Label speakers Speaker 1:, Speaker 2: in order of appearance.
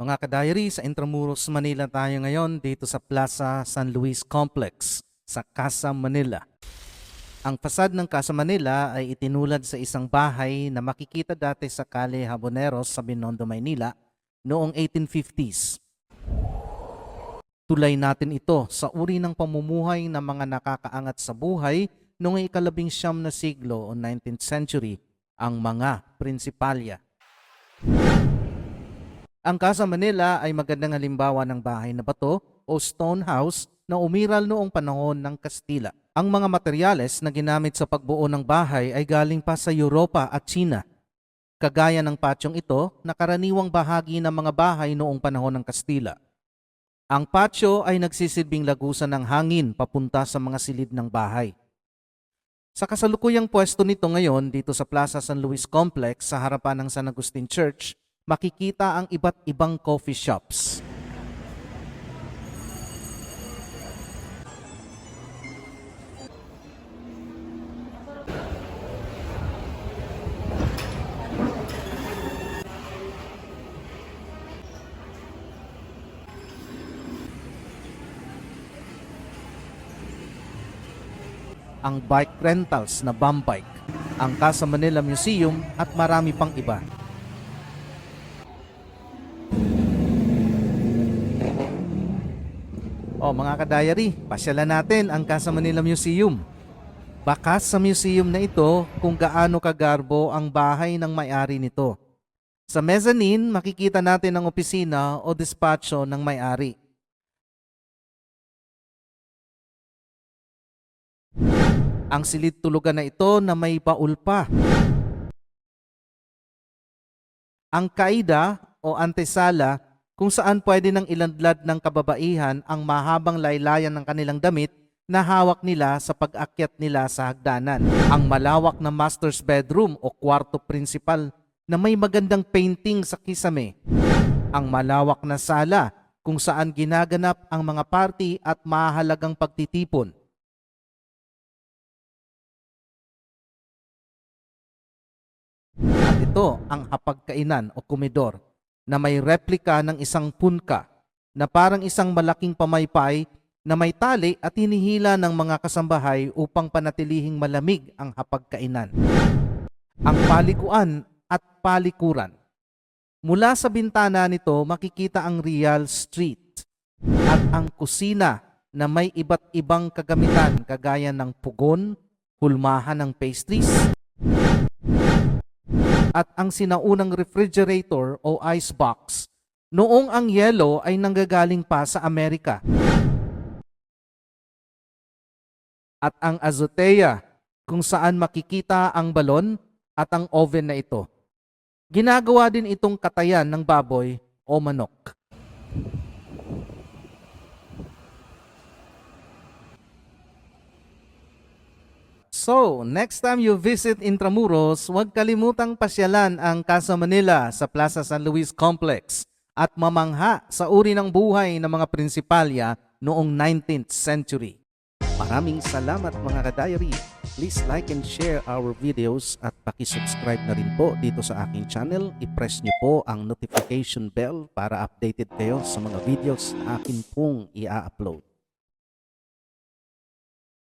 Speaker 1: Mga ka-diary, sa Intramuros, Manila tayo ngayon dito sa Plaza San Luis Complex sa Casa Manila. Ang fasad ng Casa Manila ay itinulad sa isang bahay na makikita dati sa Calle Haboneros sa Binondo, Maynila noong 1850s. Tulay natin ito sa uri ng pamumuhay ng mga nakakaangat sa buhay noong ikalabing siyam na siglo o 19th century, ang mga prinsipalya. Ang Casa Manila ay magandang halimbawa ng bahay na bato o stone house na umiral noong panahon ng Kastila. Ang mga materyales na ginamit sa pagbuo ng bahay ay galing pa sa Europa at China. Kagaya ng patyong ito na karaniwang bahagi ng mga bahay noong panahon ng Kastila. Ang patio ay nagsisilbing lagusan ng hangin papunta sa mga silid ng bahay. Sa kasalukuyang pwesto nito ngayon dito sa Plaza San Luis Complex sa harapan ng San Agustin Church, makikita ang iba't ibang coffee shops. ang bike rentals na Bambike, ang Casa Manila Museum at marami pang iba. O mga ka-diary, pasyalan natin ang Casa Manila Museum. Bakas sa museum na ito kung gaano kagarbo ang bahay ng may-ari nito. Sa mezzanine, makikita natin ang opisina o dispatcho ng may-ari. Ang silid tulugan na ito na may baul pa. Ang kaida o antesala kung saan pwede nang ilandlad ng kababaihan ang mahabang laylayan ng kanilang damit na hawak nila sa pag-akyat nila sa hagdanan. Ang malawak na master's bedroom o kwarto principal na may magandang painting sa kisame. Ang malawak na sala kung saan ginaganap ang mga party at mahalagang pagtitipon. At ito ang hapagkainan o komedor na may replika ng isang punka na parang isang malaking pamaypay na may tali at hinihila ng mga kasambahay upang panatilihing malamig ang hapagkainan. Ang palikuan at palikuran. Mula sa bintana nito makikita ang Real Street at ang kusina na may iba't ibang kagamitan kagaya ng pugon, hulmahan ng pastries, at ang sinaunang refrigerator o ice box noong ang yelo ay nanggagaling pa sa Amerika. At ang azotea kung saan makikita ang balon at ang oven na ito. Ginagawa din itong katayan ng baboy o manok. So, next time you visit Intramuros, huwag kalimutang pasyalan ang Casa Manila sa Plaza San Luis Complex at mamangha sa uri ng buhay ng mga prinsipalya noong 19th century. Maraming salamat mga ka-diary. Please like and share our videos at pakisubscribe na rin po dito sa aking channel. I-press niyo po ang notification bell para updated kayo sa mga videos na akin pong i-upload.